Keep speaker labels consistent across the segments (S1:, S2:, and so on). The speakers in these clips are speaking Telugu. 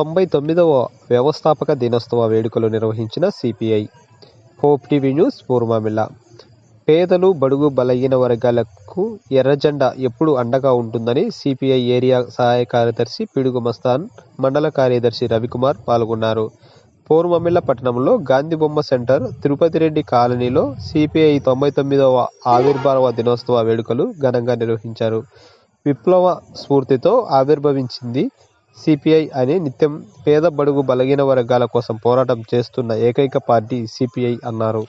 S1: తొంభై తొమ్మిదవ వ్యవస్థాపక దినోత్సవ వేడుకలు నిర్వహించిన సిపిఐ. హోప్ టీవీ న్యూస్ పూర్వమిల్ల పేదలు బడుగు బలహీన వర్గాలకు ఎర్రజెండా ఎప్పుడు అండగా ఉంటుందని సిపిఐ ఏరియా సహాయ కార్యదర్శి పిడుగు మస్తాన్ మండల కార్యదర్శి రవికుమార్ పాల్గొన్నారు. పూర్వమిల్ల పట్టణంలో గాంధీ బొమ్మ సెంటర్ తిరుపతి రెడ్డి కాలనీలో సిపిఐ తొంభై తొమ్మిదవ ఆవిర్భావ దినోత్సవ వేడుకలు ఘనంగా నిర్వహించారు. విప్లవ స్ఫూర్తితో ఆవిర్భవించింది సిపిఐ అని నిత్యం పేద బడుగు బలహీన వర్గాల కోసం పోరాటం చేస్తున్న ఏకైక పార్టీ సిపిఐ అన్నారు.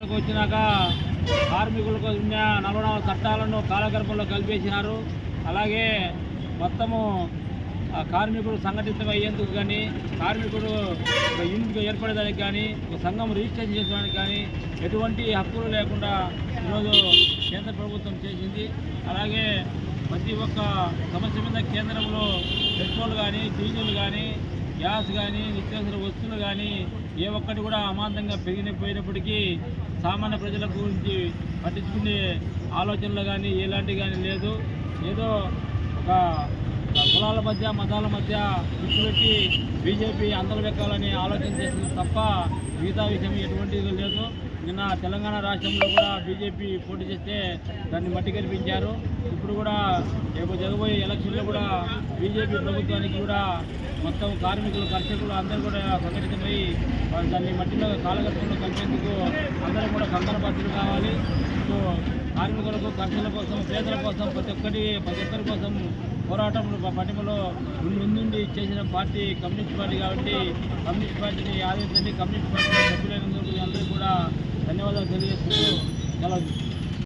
S2: వచ్చినాక కార్మికులకు ఉన్న నలభై నాలుగు చట్టాలను కాలగర్భంలో కల్పేసినారు. అలాగే మొత్తము కార్మికుడు సంఘటితం అయ్యేందుకు కానీ కార్మికుడు ఒక ఏర్పడేదానికి కానీ ఒక సంఘం రిజిస్ట్రేషన్ చేసుకోవడానికి కానీ ఎటువంటి హక్కులు లేకుండా ఈరోజు కేంద్ర ప్రభుత్వం చేసింది. అలాగే ప్రతి ఒక్క సమస్య మీద కేంద్రంలో పెట్రోల్ కానీ డీజిల్ కానీ గ్యాస్ కానీ నిత్యావసర వస్తువులు కానీ ఏ ఒక్కటి కూడా అమాంతంగా పెరిగిపోయినప్పటికీ సామాన్య ప్రజల గురించి పట్టించుకునే ఆలోచనలు కానీ ఎలాంటివి కానీ లేదు. ఏదో ఒక ఒక కులాల మధ్య మతాల మధ్య పెట్టి బీజేపీ అందరు వెక్కాలని ఆలోచన చేసింది తప్ప మిగతా విషయం ఎటువంటిది లేదు. నిన్న తెలంగాణ రాష్ట్రంలో కూడా బీజేపీ పోటీ చేస్తే దాన్ని మట్టి కనిపించారు ఇప్పుడు కూడా రేపు జరగబోయే ఎలక్షన్లో కూడా బీజేపీ ప్రభుత్వానికి కూడా మొత్తం కార్మికులు కర్షకులు అందరూ కూడా సంఘటితమై దాన్ని మట్టిలో కాలగర్భంలో కలిపేందుకు అందరూ కూడా కంకణ కావాలి. సో కార్మికులకు కర్షకుల కోసం పేదల కోసం ప్రతి ఒక్కటి ప్రతి ఒక్కరి కోసం పోరాటంలో పటిమలో ముందుండి చేసిన పార్టీ కమ్యూనిస్ట్ పార్టీ కాబట్టి కమ్యూనిస్ట్ పార్టీని ఆదరించండి కమ్యూనిస్ట్ పార్టీ సభ్యులైనందుకు 这里有土豆干辣